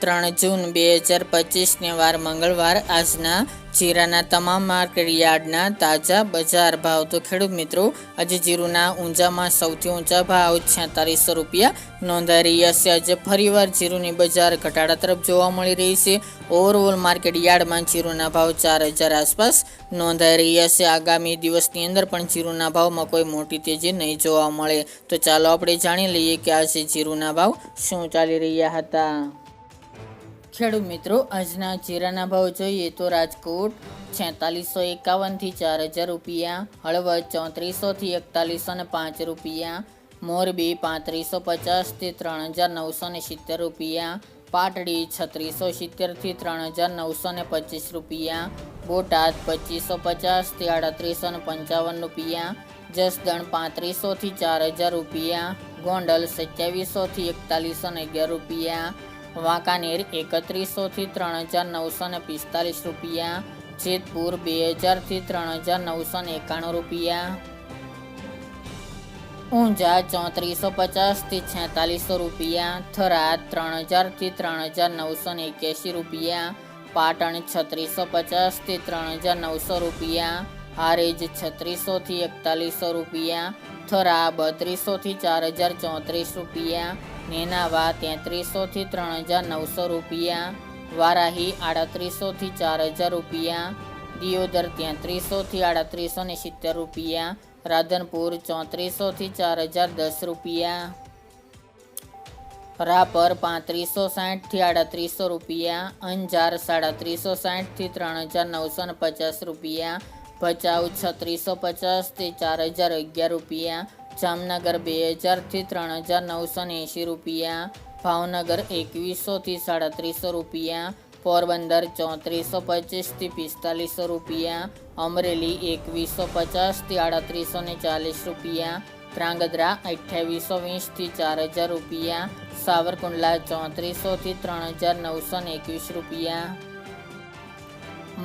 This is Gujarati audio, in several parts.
ત્રણ જૂન બે હજાર પચીસને વાર મંગળવાર આજના જીરાના તમામ માર્કેટ યાર્ડના તાજા બજાર ભાવ. તો ખેડૂત મિત્રો, આજે જીરુના ઊંચામાં સૌથી ઊંચા ભાવ છેતાલીસો રૂપિયા નોંધાઈ રહ્યા છે. આજે ફરીવાર જીરુની બજાર ઘટાડા તરફ જોવા મળી રહી છે. ઓવરઓલ માર્કેટ યાર્ડમાં જીરુના ભાવ ચાર હજાર આસપાસ નોંધાઈ રહ્યા છે. આગામી દિવસની અંદર પણ જીરુના ભાવમાં કોઈ મોટી તેજી નહીં જોવા મળે. તો ચાલો આપણે જાણી લઈએ કે આજે જીરુના ભાવ શું ચાલી રહ્યા હતા. ખેડૂત મિત્રો, આજના જીરાના ભાવ જોઈએ તો રાજકોટ છેતાલીસો એકાવનથી ચાર હજાર રૂપિયા હળવદ ચોત્રીસોથી એકતાલીસો ને પાંચ રૂપિયા, મોરબી પાંત્રીસો પચાસથી ત્રણ હજાર નવસો ને સિત્તેર રૂપિયા, પાટડી છત્રીસો સિત્તેરથી ત્રણ હજાર નવસો ને પચીસ રૂપિયા, બોટાદ પચીસો પચાસથી આડત્રીસો ને પંચાવન રૂપિયા, જસદણ પાંત્રીસોથી ચાર હજાર રૂપિયા, ગોંડલ સત્યાવીસોથી એકતાલીસો ને અગિયાર રૂપિયા વાંકાનેર એકત્રીસોથી ત્રણ હજાર નવસો ને પિસ્તાલીસ રૂપિયા, જેતપુર બે હજારથી ત્રણ હજાર નવસો ને એકાણું રૂપિયા. ઊંઝા ચોત્રીસો પચાસથી છેતાલીસો રૂપિયા, થરાદ ત્રણ હજારથી ત્રણ હજાર નવસો ને એક્યાસી રૂપિયા, પાટણ છત્રીસો પચાસથી ત્રણ હજાર નવસો રૂપિયા, હારેજ છત્રીસોથી એકતાલીસો રૂપિયા થરા બત્રીસોથી ચાર હજાર ચોત્રીસ રૂપિયા નેનાવા તેત્રીસોથી ત્રણ હજાર નવસો રૂપિયા, વારાહી આડત્રીસોથી ચાર હજાર રૂપિયા, દિયોદર તેત્રીસોથી આડત્રીસો ને સિત્તેર રૂપિયા, રાધનપુર ચોત્રીસોથી ચાર હજાર દસ રૂપિયા, રાપર પાંત્રીસો સાઠથી આડત્રીસો રૂપિયા, અંજાર સાડત્રીસો સાઠથી ત્રણ હજાર નવસો ને પચાસ રૂપિયા, ભચાઉ છત્રીસો પચાસથી ચાર હજાર અગિયાર રૂપિયા જામનગર બે હજારથી ત્રણ હજાર નવસો એંશી રૂપિયા, ભાવનગર એકવીસોથી સાડત્રીસો રૂપિયા, પોરબંદર ચોત્રીસો પચીસથી પિસ્તાલીસો રૂપિયા, અમરેલી એકવીસો પચાસથી આડત્રીસો ને ચાલીસ રૂપિયા, ધ્રાંગધ્રા અઠ્યાવીસો વીસથી ચાર હજાર રૂપિયા, સાવરકુંડલા ચોત્રીસોથી ત્રણ હજાર નવસો એકવીસ રૂપિયા.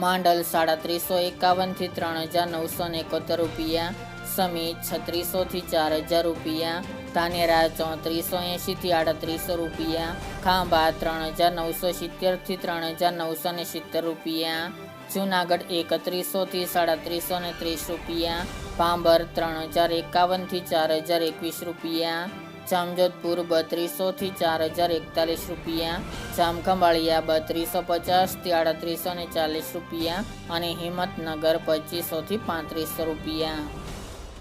માંડલ સાડત્રીસો એકાવનથી ત્રણ હજાર નવસો એકોતેર રૂપિયા સમી છત્રીસોથી ચાર હજાર રૂપિયા, ધાનેરા ચોત્રીસો એંશીથી આડત્રીસો રૂપિયા, ખાંભા ત્રણ હજાર નવસો સિત્તેરથી ત્રણ હજાર નવસો ને સિત્તેર રૂપિયા, જુનાગઢ એકત્રીસોથી સાડત્રીસો ને ત્રીસ રૂપિયા, ભાંભર ત્રણ હજાર એકાવનથી ચાર હજાર એકવીસ રૂપિયા, જામજોધપુર બત્રીસોથી ચાર હજાર એકતાલીસ રૂપિયા, જામખંભાળિયા બત્રીસો પચાસથી આડત્રીસો ને ચાલીસ રૂપિયા અને હિંમતનગર પચીસોથી પાંત્રીસો રૂપિયા.